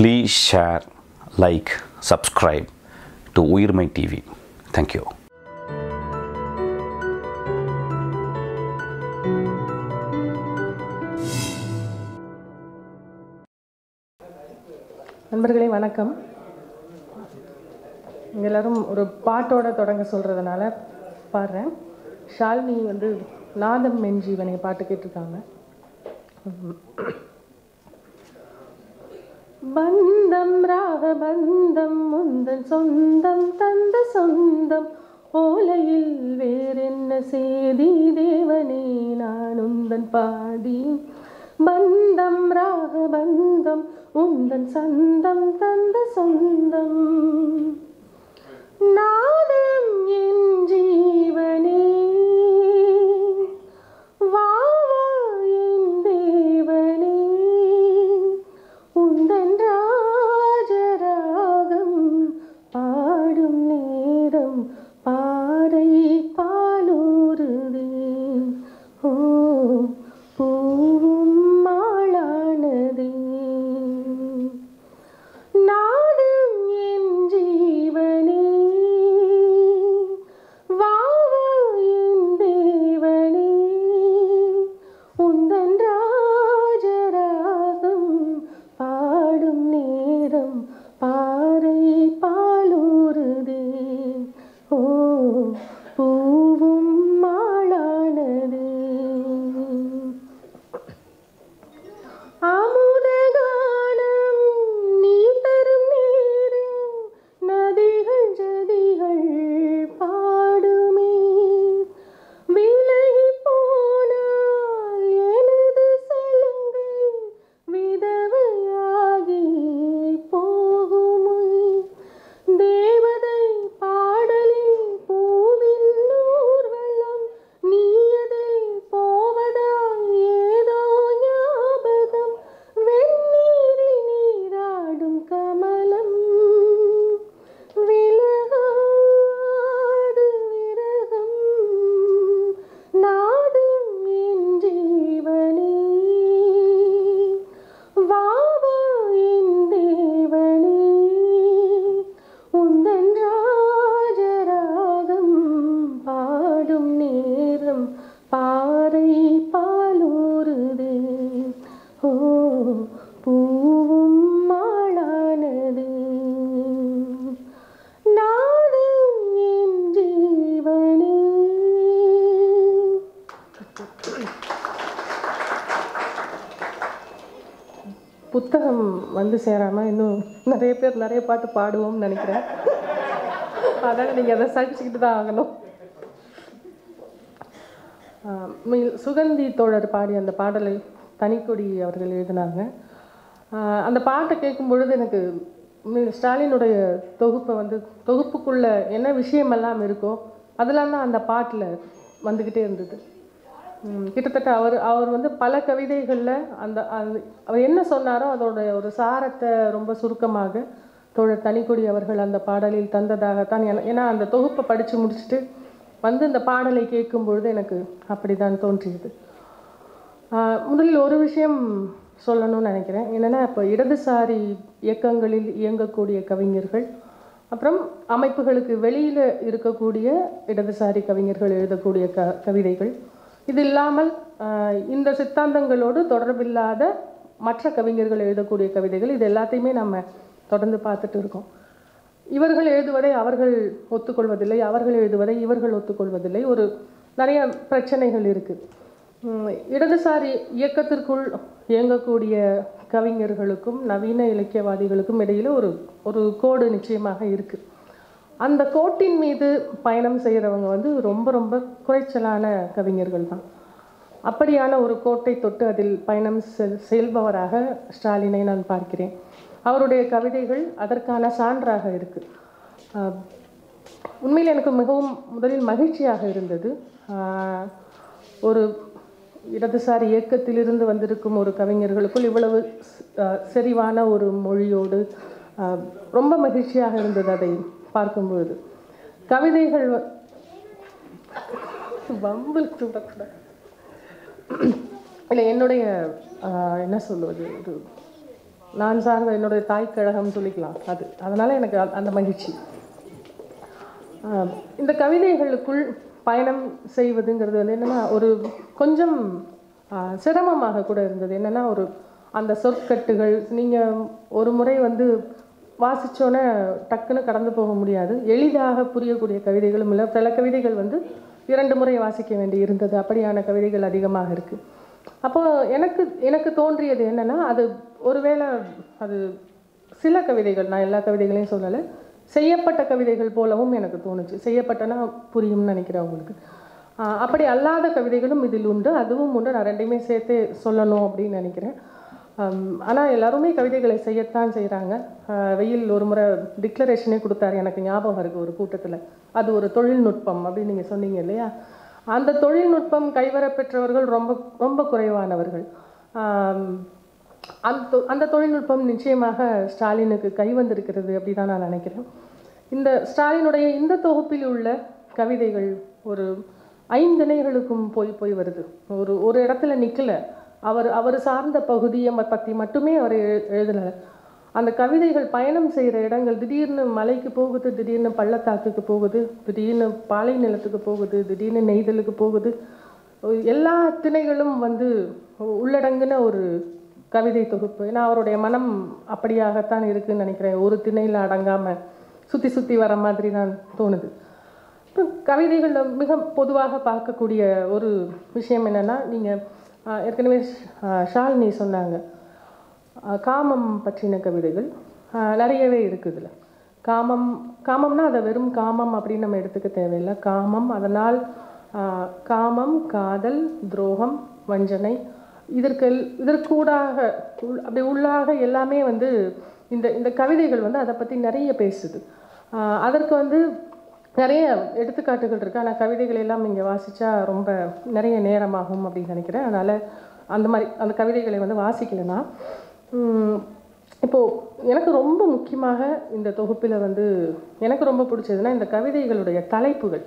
Please share like subscribe to Uyirmai TV thank you நண்பர்களே வணக்கம். எல்லாரும் ஒரு பாட்டோட தொடங்க சொல்கிறதுனால பாடுறேன். ஷாலினி வந்து நாதம் மென்ஜீவனை பாட்டு கேட்டிருக்காங்க. பந்தம் ராக பந்தம் முந்தன் சொந்தம் தந்த சொந்தம். ஓலையில் வேறென்ன செய்தி தேவனே நான் உந்தன் பாடி. பந்தம் ராக பந்தம் உந்தன் சந்தம் தந்த சொந்தம். நாதம் என் ஜீவனே வந்து சேராமல் இன்னும் நிறைய பேர் நிறைய பாட்டு பாடுவோம்னு நினைக்கிறேன். அதான் நீங்கள் அதை சகிச்சுக்கிட்டு தான் ஆகணும். சுகந்தி தோழர் பாடி அந்த பாடலை தனிக்கொடி அவர்கள் எழுதினாங்க. அந்த பாட்டை கேட்கும் பொழுது எனக்கு ஸ்டாலினுடைய தொகுப்பை வந்து தொகுப்புக்குள்ள என்ன விஷயமெல்லாம் இருக்கோ அதெல்லாம் தான் அந்த பாட்டில் வந்துக்கிட்டே இருந்தது. கிட்டத்தட்ட அவர் அவர் வந்து பல கவிதைகளில் அந்த அது அவர் என்ன சொன்னாரோ அதோட ஒரு சாரத்தை ரொம்ப சுருக்கமாக தோழர் தனிக்கொடி அவர்கள் அந்த பாடலில் தந்ததாகத்தான் ஏன்னா அந்த தொகுப்பை படித்து முடிச்சுட்டு வந்து இந்த பாடலை கேட்கும் பொழுது எனக்கு அப்படிதான் தோன்றியது. முதலில் ஒரு விஷயம் சொல்லணும்னு நினைக்கிறேன். என்னென்னா இப்போ இடதுசாரி இயக்கங்களில் இயங்கக்கூடிய கவிஞர்கள் அப்புறம் அமைப்புகளுக்கு வெளியில் இருக்கக்கூடிய இடதுசாரி கவிஞர்கள் எழுதக்கூடிய க கவிதைகள் இது இல்லாமல் இந்த சித்தாந்தங்களோடு தொடர்பில்லாத மற்ற கவிஞர்கள் எழுதக்கூடிய கவிதைகள் இது எல்லாத்தையுமே நம்ம தொடர்ந்து பார்த்துட்டு இருக்கோம். இவர்கள் எழுதுவதை அவர்கள் ஒத்துக்கொள்வதில்லை அவர்கள் எழுதுவதை இவர்கள் ஒத்துக்கொள்வதில்லை. ஒரு நிறைய பிரச்சனைகள் இருக்குது இடதுசாரி இயக்கத்திற்குள் இயங்கக்கூடிய கவிஞர்களுக்கும் நவீன இலக்கியவாதிகளுக்கும் இடையில் ஒரு ஒரு கோடு நிச்சயமாக இருக்குது அந்த கோட்டின் மீது பயணம் செய்கிறவங்க வந்து ரொம்ப ரொம்ப குறைச்சலான கவிஞர்கள் தான். அப்படியான ஒரு கோட்டை தொட்டு அதில் பயணம் செல் செல்பவராக ஸ்டாலினை நான் பார்க்கிறேன். அவருடைய கவிதைகள் அதற்கான சான்றாக இருக்குது உண்மையில் எனக்கு மிகவும் முதலில் மகிழ்ச்சியாக இருந்தது. ஒரு இடதுசாரி இயக்கத்திலிருந்து வந்திருக்கும் ஒரு கவிஞர்களுக்குள் இவ்வளவு செறிவான ஒரு மொழியோடு ரொம்ப மகிழ்ச்சியாக இருந்தது அதை பார்க்கும்பொழுது கவிதைகள் வ- வம்பிழுத்து இல்லை என்னுடைய என்ன சொல்லுவது ஒரு நான் சார்ந்த என்னுடைய தாய் கழகம் சொல்லிக்கலாம் அது. அதனால் எனக்கு அந்த- அந்த மகிழ்ச்சி. இந்த கவிதைகளுக்குள் பயணம் செய்வதுங்கிறது வந்து என்னென்னா ஒரு கொஞ்சம் சிரமமாக கூட இருந்தது. என்னென்னா ஒரு அந்த சொற்கட்டுகள் நீங்கள் ஒரு முறை வந்து வாசிச்சோன்னே டக்குன்னு கடந்து போக முடியாது. எளிதாக புரியக்கூடிய கவிதைகளும் இல்லை. சில கவிதைகள் வந்து இரண்டு முறை வாசிக்க வேண்டி இருந்தது. அப்படியான கவிதைகள் அதிகமாக இருக்குது அப்போது எனக்கு எனக்கு தோன்றியது என்னென்னா அது ஒருவேளை அது சில கவிதைகள் நான் எல்லா கவிதைகளையும் சொல்லலை. செய்யப்பட்ட கவிதைகள் போலவும் எனக்கு தோணுச்சு. செய்யப்பட்டனா புரியும்னு நினைக்கிறேன் உங்களுக்கு. அப்படி அல்லாத கவிதைகளும் இதில் உண்டு. அதுவும் உண்டு. நான் ரெண்டையுமே சேர்த்து சொல்லணும் அப்படின்னு நினைக்கிறேன். ஆனால் எல்லாருமே கவிதைகளை செய்யத்தான் செய்கிறாங்க வெயில் ஒரு முறை டிக்ளரேஷனே கொடுத்தாரு. எனக்கு ஞாபகம் இருக்குது ஒரு கூட்டத்தில். அது ஒரு தொழில்நுட்பம் அப்படின்னு நீங்கள் சொன்னீங்க இல்லையா? அந்த தொழில்நுட்பம் கைவரப்பெற்றவர்கள் ரொம்ப ரொம்ப குறைவானவர்கள். அந்த தொ- அந்த தொழில்நுட்பம் நிச்சயமாக ஸ்டாலினுக்கு கை வந்திருக்கிறது அப்படி தான் நான் நினைக்கிறேன். இந்த ஸ்டாலினுடைய இந்த தொகுப்பில் உள்ள கவிதைகள் ஒரு ஐந்திணைகளுக்கும் போய் போய் வருது. ஒரு ஒரு இடத்துல நிற்கல அவர் அவர் சார்ந்த பகுதியை பற்றி மட்டுமே அவர் எழு- அந்த கவிதைகள் பயணம் செய்கிற இடங்கள் திடீர்னு மலைக்கு போகுது திடீர்னு பள்ளத்தாக்குக்கு போகுது திடீர்னு பாலை நிலத்துக்கு போகுது திடீர்னு நெய்தலுக்கு போகுது. எல்லா திணைகளும் வந்து உள்ளடங்கின ஒரு கவிதை தொகுப்பு. ஏன்னா அவருடைய மனம் அப்படியாகத்தான் இருக்குன்னு நினைக்கிறேன். ஒரு திணையில் அடங்காமல் சுற்றி சுற்றி வர மாதிரி தான் தோணுது. கவிதைகளில் மிக பொதுவாக பார்க்கக்கூடிய ஒரு விஷயம் என்னென்னா நீங்கள் ஏற்கனவே ஷ- ஷாலினி சொன்னாங்க. காமம் பற்றின கவிதைகள் நிறையவே இருக்குது இதில் காமம் காமம்னா அதை வெறும் காமம் அப்படின்னு நம்ம எடுத்துக்க தேவையில்லை. காமம் அதனால் காமம் காதல் துரோகம் வஞ்சனை இதற்கு இதற்கூடாக உள் அப்படி உள்ளாக எல்லாமே வந்து இந்த இந்த கவிதைகள் வந்து அதை பற்றி நிறைய பேசுது. அதற்கு வந்து நிறைய எடுத்துக்காட்டுகள் இருக்குது ஆனால் கவிதைகள் எல்லாம் இங்கே வாசித்தா ரொம்ப நிறைய நேரமாகும் அப்படின்னு நினைக்கிறேன். அதனால் அந்த மாதிரி அந்த கவிதைகளை வந்து வாசிக்கலைன்னா இப்போது எனக்கு ரொம்ப முக்கியமாக இந்த தொகுப்பில் வந்து எனக்கு ரொம்ப பிடிச்சதுன்னா இந்த கவிதைகளுடைய தலைப்புகள்.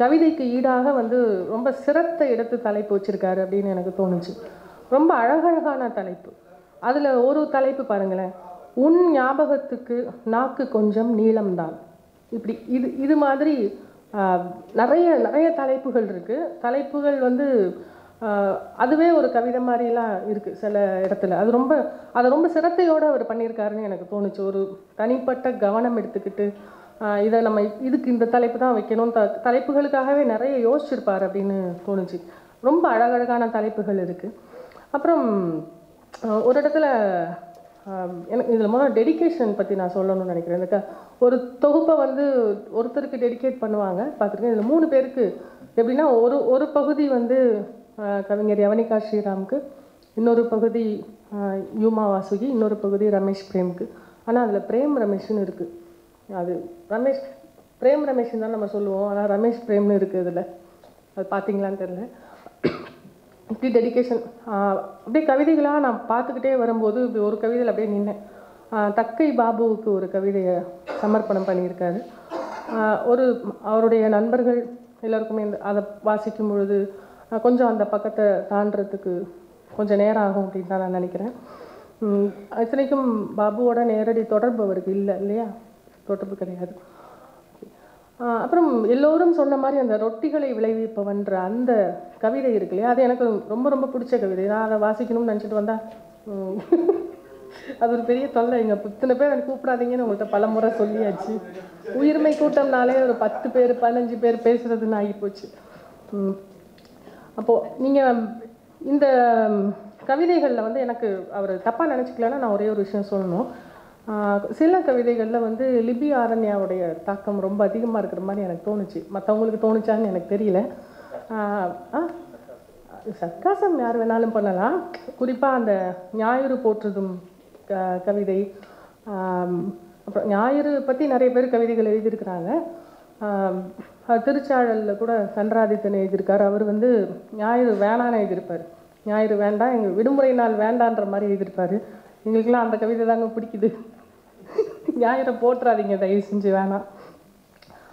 கவிதைக்கு ஈடாக வந்து ரொம்ப சிறத்த எடுத்து தலைப்பு வச்சுருக்காரு அப்படின்னு எனக்கு தோணுச்சு. ரொம்ப அழகழகான தலைப்பு. அதில் ஒரு தலைப்பு பாருங்களேன். உன் ஞாபகத்துக்கு நாக்கு கொஞ்சம் நீளம்தான். இப்படி இது இது மாதிரி நிறைய நிறைய தலைப்புகள் இருக்குது தலைப்புகள் வந்து அதுவே ஒரு கவிதை மாதிரிலாம் இருக்குது சில இடத்துல. அது ரொம்ப அதை ரொம்ப சிரத்தையோடு அவர் பண்ணியிருக்காருன்னு எனக்கு தோணுச்சு. ஒரு தனிப்பட்ட கவனம் எடுத்துக்கிட்டு இதை நம்ம இதுக்கு இந்த தலைப்பு தான் வைக்கணும் த தலைப்புகளுக்காகவே நிறைய யோசிச்சிருப்பார் அப்படின்னு தோணுச்சு. ரொம்ப அழகழகான தலைப்புகள் இருக்குது அப்புறம் ஒரு இடத்துல எனக்கு இதில் முதல்ல டெடிகேஷன் பற்றி நான் சொல்லணும்னு நினைக்கிறேன். எனக்கு ஒரு தொகுப்பை வந்து ஒருத்தருக்கு டெடிகேட் பண்ணுவாங்க. பார்த்துருக்கேன். இதில் மூணு பேருக்கு எப்படின்னா ஒரு ஒரு பகுதி வந்து கவிஞர் யவனிகா ஸ்ரீராமுக்கு இன்னொரு பகுதி யூமா வாசுகி இன்னொரு பகுதி ரமேஷ் பிரேமுக்கு. ஆனால் அதில் பிரேம் ரமேஷ்னு இருக்குது அது ரமேஷ் பிரேம் ரமேஷ்னு தான் நம்ம சொல்லுவோம். ஆனால் ரமேஷ் பிரேம்னு இருக்குது இதில். அது பார்த்தீங்களான்னு தெரில இப்படி டெடிகேஷன் uh, அப்படியே கவிதைகளாக நான் பார்த்துக்கிட்டே வரும்போது இப்படி ஒரு கவிதையில் அப்படியே நின்னேன். தக்கை பாபுவுக்கு ஒரு கவிதையை சமர்ப்பணம் பண்ணியிருக்காரு. ஒரு அவருடைய நண்பர்கள் எல்லாருக்குமே இந்த அதை வாசிக்கும் பொழுது கொஞ்சம் அந்த பக்கத்தை தாண்டுறதுக்கு கொஞ்சம் நேரம் ஆகும் அப்படின்னு தான் நான் நினைக்கிறேன். இத்தனைக்கும் பாபுவோட நேரடி தொடர்பு அவருக்கு இல்லை இல்லையா? தொடர்பு கிடையாது. அப்புறம் எல்லோரும் சொன்ன மாதிரி அந்த ரொட்டிகளை விளைவிப்பவன்ற அந்த கவிதை இருக்கு இல்லையா? அது எனக்கு ரொம்ப ரொம்ப பிடிச்ச கவிதை. நான் அதை வாசிக்கணும்னு நினச்சிட்டு வந்தா அது ஒரு பெரிய தொல்லை. இங்கே இத்தனை பேர் எனக்கு கூப்பிடாதீங்கன்னு உங்கள்கிட்ட பல முறை சொல்லியாச்சு. உயிர்மை கூட்டம்னாலே ஒரு பத்து பேர் பதினஞ்சு பேர் பேசுகிறதுன்னு ஆகிப்போச்சு அப்போது நீங்கள் இந்த கவிதைகளில் வந்து எனக்கு அவர் தப்பாக நினச்சிக்கலன்னா நான் ஒரே ஒரு விஷயம் சொல்லணும். சில கவிதைகளில் வந்து லிபி ஆரண்யாவுடைய தாக்கம் ரொம்ப அதிகமாக இருக்கிற மாதிரி எனக்கு தோணுச்சு. மற்றவங்களுக்கு தோணுச்சான்னு எனக்கு தெரியல. சர்க்காசம் யார் வேணாலும் பண்ணலாம். குறிப்பாக அந்த ஞாயிறு போற்றுதும் க கவிதை. அப்புறம் ஞாயிறு பற்றி நிறைய பேர் கவிதைகள் எழுதியிருக்கிறாங்க. திருச்சாழலில் கூட சந்திராதித்தன் எழுதியிருக்கார். அவர் வந்து ஞாயிறு வேணான்னு எழுதியிருப்பார். ஞாயிறு வேண்டாம் எங்கள் விடுமுறை நாள் வேண்டான்ற மாதிரி எழுதியிருப்பாரு. எங்களுக்கெல்லாம் அந்த கவிதை தாங்க பிடிக்குது. ஞாயிறை போட்டுறாதீங்க தயவு செஞ்சு வேணாம்.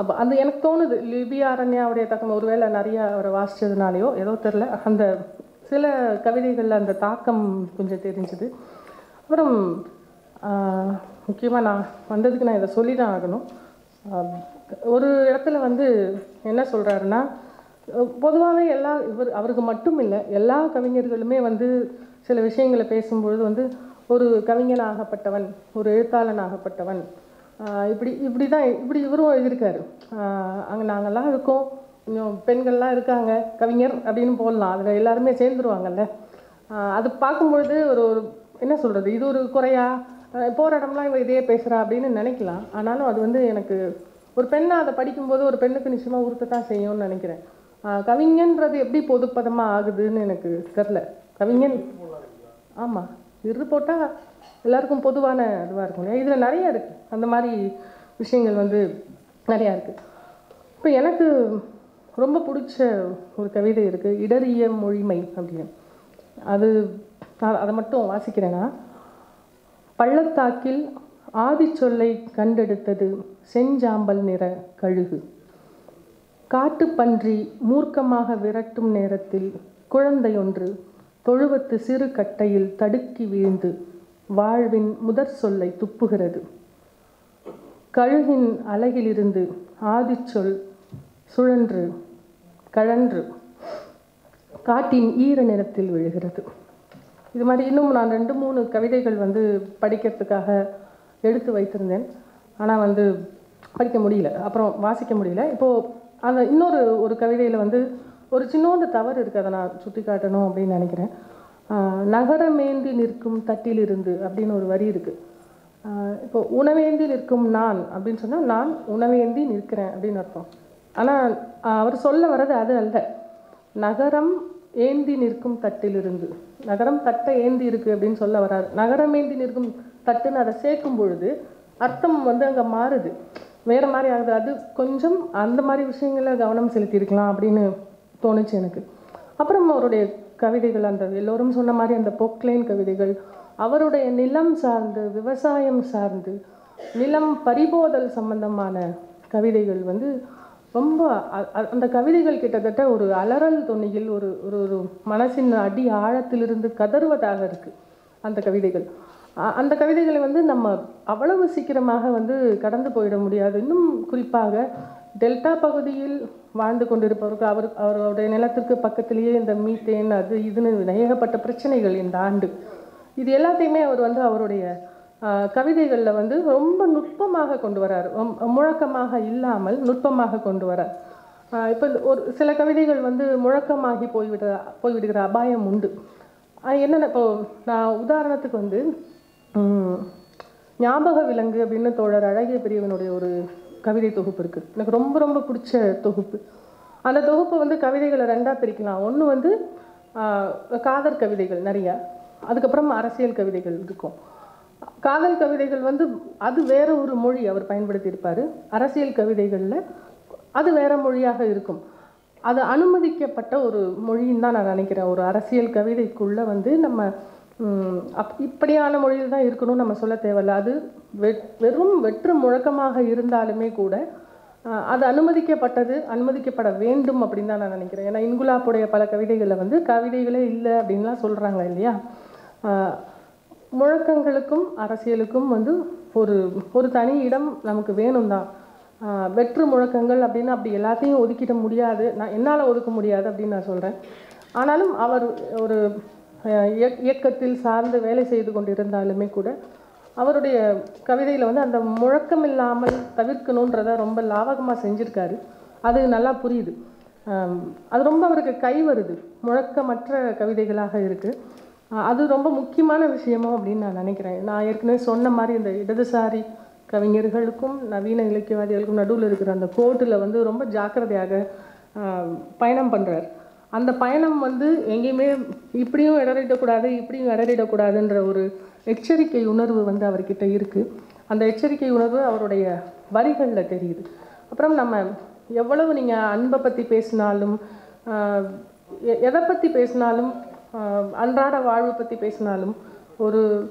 அப்போ அந்த எனக்கு தோணுது லிபி அரண்யாவுடைய தக்கம் ஒருவேளை நிறையா அவரை வாசித்ததுனாலையோ ஏதோ தெரில அந்த சில கவிதைகளில் அந்த தாக்கம் கொஞ்சம் தெரிஞ்சுது. அப்புறம் முக்கியமாக நான் வந்ததுக்கு நான் இதை சொல்லி தான் ஆகணும் ஒரு இடத்துல வந்து என்ன சொல்கிறாருன்னா பொதுவாகவே எல்லா இவர் அவருக்கு மட்டும் இல்லை எல்லா கவிஞர்களுமே வந்து சில விஷயங்களை பேசும்பொழுது வந்து ஒரு கவிஞனாகப்பட்டவன் ஒரு எழுத்தாளனாகப்பட்டவன் இப்படி இப்படி தான் இப்படி இவரும் எழுதியிருக்காரு. அங்கே நாங்கள்லாம் இருக்கோம். கொஞ்சம் பெண்கள்லாம் இருக்காங்க. கவிஞர் அப்படின்னு போடலாம். அதில் எல்லாருமே சேர்ந்துருவாங்கல்ல. அது பார்க்கும்பொழுது ஒரு ஒரு என்ன சொல்கிறது இது ஒரு குறையா? போகிற இடம்லாம் இவ இதையே பேசுகிறா அப்படின்னு நினைக்கலாம். ஆனாலும் அது வந்து எனக்கு ஒரு பெண்ணை அதை படிக்கும்போது ஒரு பெண்ணுக்கு நிச்சயமாக உறுத்தத்தான் செய்யும்னு நினைக்கிறேன். கவிஞன்றது எப்படி பொதுப்பதமாக ஆகுதுன்னு எனக்கு தெரில கவிஞன் ஆமாம் இரு போட்டால் எல்லாருக்கும் பொதுவான இதுவாக இருக்கும். இல்லையா? இதில் நிறைய இருக்குது அந்த மாதிரி விஷயங்கள் வந்து நிறையா இருக்குது இப்போ எனக்கு ரொம்ப பிடிச்ச ஒரு கவிதை இருக்குது இடறிய மொழிமை அப்படின்னு. அது நான் அதை மட்டும் வாசிக்கிறேன்னா பள்ளத்தாக்கில் ஆதிச்சொல்லை கண்டெடுத்தது செஞ்சாம்பல் நிற கழுகு. காட்டுப்பன்றி மூர்க்கமாக விரட்டும் நேரத்தில் குழந்தையொன்று தொழுவத்து சிறு கட்டையில் தடுக்கி வீழ்ந்து வாழ்வின் முதற் சொல்லை துப்புகிறது. கழுகின் அலகிலிருந்து ஆதிச்சொல் சுழன்று கழன்று காட்டின் ஈர நிறத்தில் விழுகிறது. இது மாதிரி இன்னும் நான் ரெண்டு மூணு கவிதைகள் வந்து படிக்கிறதுக்காக எடுத்து வைத்திருந்தேன். ஆனால் வந்து படிக்க முடியல. அப்புறம் வாசிக்க முடியல. இப்போது அந்த இன்னொரு ஒரு கவிதையில் வந்து ஒரு சின்னோண்டு தவறு இருக்குது அதை நான் சுட்டி காட்டணும் அப்படின்னு நினைக்கிறேன். நகரமேந்தி நிற்கும் தட்டிலிருந்து அப்படின்னு ஒரு வரி இருக்குது இப்போ உணவேந்தி நிற்கும் நான் அப்படின்னு சொன்னால் நான் உணவேந்தி நிற்கிறேன் அப்படின்னு அர்த்தம். ஆனால் அவர் சொல்ல வர்றது அது அல்ல. நகரம் ஏந்தி நிற்கும் தட்டிலிருந்து. நகரம் தட்டை ஏந்தி இருக்கு அப்படின்னு சொல்ல வராரு. நகரம் ஏந்தி நிற்கும் தட்டுன்னு அதை சேர்க்கும் பொழுது அர்த்தம் வந்து அங்கே மாறுது. வேறு மாதிரி ஆகுது. அது கொஞ்சம் அந்த மாதிரி விஷயங்களில் கவனம் செலுத்தியிருக்கலாம் அப்படின்னு தோணுச்சு எனக்கு. அப்புறம் அவருடைய கவிதைகள் அந்த எல்லோரும் சொன்ன மாதிரி அந்த பொக்லைன் கவிதைகள் அவருடைய நிலம் சார்ந்து விவசாயம் சார்ந்து நிலம் பறிபோதல் சம்பந்தமான கவிதைகள் வந்து ரொம்ப அ- அந்த கவிதைகள் கிட்டத்தட்ட ஒரு அலறல் தொனியில் ஒரு ஒரு ஒரு மனசின் அடி ஆழத்திலிருந்து கதறுவதாக இருக்குது அந்த கவிதைகள். அந்த கவிதைகளை வந்து நம்ம அவ்வளவு சீக்கிரமாக வந்து கடந்து போயிட முடியாது. இன்னும் குறிப்பாக டெல்டா பகுதியில் வாழ்ந்து கொண்டிருப்பவருக்கு அவர் அவருடைய நிலத்திற்கு பக்கத்திலேயே இந்த மீத்தேன் அது இதுன்னு ஏகப்பட்ட பிரச்சனைகள் இந்த ஆண்டு. இது எல்லாத்தையுமே அவர் வந்து அவருடைய கவிதைகளில் வந்து ரொம்ப நுட்பமாக கொண்டு வரார். ரொம்ப முழக்கமாக இல்லாமல் நுட்பமாக கொண்டு வரார். இப்போ ஒரு சில கவிதைகள் வந்து முழக்கமாகி போய்விட போய்விடுகிற அபாயம் உண்டு. என்னென்ன இப்போ நான் உதாரணத்துக்கு வந்து ஞாபக விலங்கு அப்படின்னு தோழர் அழகிய பெரியவனுடைய ஒரு கவிதை தொகுப்பு இருக்குது எனக்கு ரொம்ப ரொம்ப பிடிச்ச தொகுப்பு. அந்த தொகுப்பை வந்து கவிதைகளை ரெண்டாக பிரிக்கலாம். ஒன்று வந்து காதல் கவிதைகள் நிறையா. அதுக்கப்புறம் அரசியல் கவிதைகள் இருக்கும். காதல் கவிதைகள் வந்து அது வேற ஒரு மொழி அவர் பயன்படுத்தியிருப்பார். அரசியல் கவிதைகளில் அது வேற மொழியாக இருக்கும். அது அனுமதிக்கப்பட்ட ஒரு மொழின்னு தான் நான் நினைக்கிறேன். ஒரு அரசியல் கவிதைக்குள்ளே வந்து நம்ம அப் இப்படியான மொழியில் தான் இருக்கணும்னு நம்ம சொல்ல தேவையில்ல. அது வெ- வெறும் வெற்று முழக்கமாக இருந்தாலுமே கூட அது அனுமதிக்கப்பட்டது அனுமதிக்கப்பட வேண்டும் அப்படின்னு தான் நான் நினைக்கிறேன். ஏன்னா இன்குலாப்புடைய பல கவிதைகளில் வந்து கவிதைகளே இல்லை அப்படின்லாம் சொல்கிறாங்க இல்லையா? முழக்கங்களுக்கும் அரசியலுக்கும் வந்து ஒரு ஒரு தனி இடம் நமக்கு வேணும் தான். வெற்று முழக்கங்கள் அப்படின்னு அப்படி எல்லாத்தையும் ஒதுக்கிட முடியாது. நான் என்னால் ஒதுக்க முடியாது அப்படின்னு நான் சொல்கிறேன் ஆனாலும் அவர் ஒரு இயக்கத்தில் சார்ந்து வேலை செய்து கொண்டிருந்தாலுமே கூட அவருடைய கவிதையில் வந்து அந்த முழக்கம் இல்லாமல் தவிர்க்கணுன்றத ரொம்ப லாவகமாக செஞ்சுருக்காரு. அது நல்லா புரியுது. அது ரொம்ப அவருக்கு கை வருது. முழக்கமற்ற கவிதைகளாக இருக்குது அது ரொம்ப முக்கியமான விஷயமோ அப்படின்னு நான் நினைக்கிறேன். நான் ஏற்கனவே சொன்ன மாதிரி இந்த இடதுசாரி கவிஞர்களுக்கும் நவீன இலக்கியவாதிகளுக்கும் நடுவில் இருக்கிற அந்த கோட்டில் வந்து ரொம்ப ஜாக்கிரதையாக பயணம் பண்ணுறார் அந்த பயணம் வந்து எங்கேயுமே இப்படியும் இடறிடக்கூடாது இப்படியும் இடறிடக்கூடாதுன்ற ஒரு எச்சரிக்கை உணர்வு வந்து அவர்கிட்ட இருக்குது அந்த எச்சரிக்கை உணர்வு அவருடைய வரிகளில் தெரியுது. அப்புறம் நம்ம எவ்வளவு நீங்கள் அன்பை பற்றி பேசினாலும் எ- எதை பற்றி பேசினாலும் அன்றாட வாழ்வு பற்றி பேசினாலும் ஒரு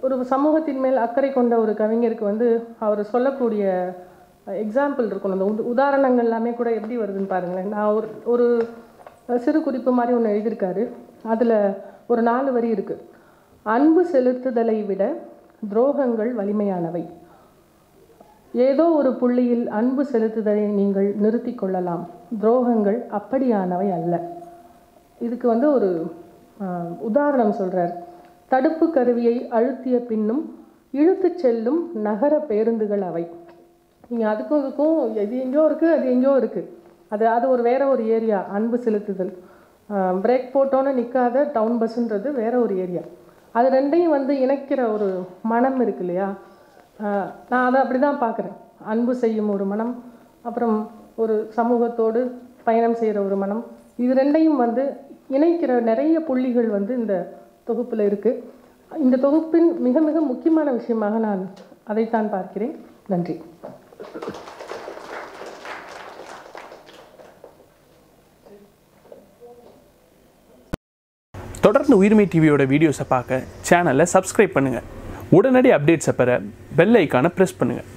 ஒரு சமூகத்தின் மேல் அக்கறை கொண்ட ஒரு கவிஞருக்கு வந்து அவர் சொல்லக்கூடிய எக்ஸாம்பிள் இருக்கணும். அந்த உதாரணங்கள் எல்லாமே கூட எப்படி வருதுன்னு பாருங்களேன். நான் ஒரு ஒரு சிறு குறிப்பு மாதிரி ஒன்று எழுதியிருக்காரு. அதில் ஒரு நாலு வரி இருக்குது அன்பு செலுத்துதலை விட துரோகங்கள் வலிமையானவை. ஏதோ ஒரு புள்ளியில் அன்பு செலுத்துதலை நீங்கள் நிறுத்தி கொள்ளலாம். துரோகங்கள் அப்படியானவை அல்ல. இதுக்கு வந்து ஒரு உதாரணம் சொல்கிறார் தடுப்பு கருவியை அழுத்திய பின்னும் இழுத்துச் செல்லும் நகர பேருந்துகள் அவை. நீங்கள் அதுக்கும் இதுக்கும் எது எங்கேயோ இருக்குது அது எங்கேயோ இருக்குது அது அது ஒரு வேற ஒரு ஏரியா அன்பு செலுத்துதல். பிரேக் போட்டோன்னு நிற்காத டவுன் பஸ்ன்றது வேற ஒரு ஏரியா. அது ரெண்டையும் வந்து இணைக்கிற ஒரு மனம் இருக்கு இல்லையா? நான் அதை அப்படி தான் பார்க்குறேன். அன்பு செய்யும் ஒரு மனம் அப்புறம் ஒரு சமூகத்தோடு பயணம் செய்கிற ஒரு மனம். இது ரெண்டையும் வந்து இணைக்கிற நிறைய புள்ளிகள் வந்து இந்த தொகுப்பில் இருக்குது இந்த தொகுப்பின் மிக மிக முக்கியமான விஷயமாக நான் அதைத்தான் பார்க்கிறேன். நன்றி. தொடர்ந்து உயிர்மை டிவியோட வீடியோஸை பார்க்க சேனலை சப்ஸ்கிரைப் பண்ணுங்கள் உடனடி அப்டேட்ஸை பெற பெல் ஐக்கானை ப்ரெஸ் பண்ணுங்கள்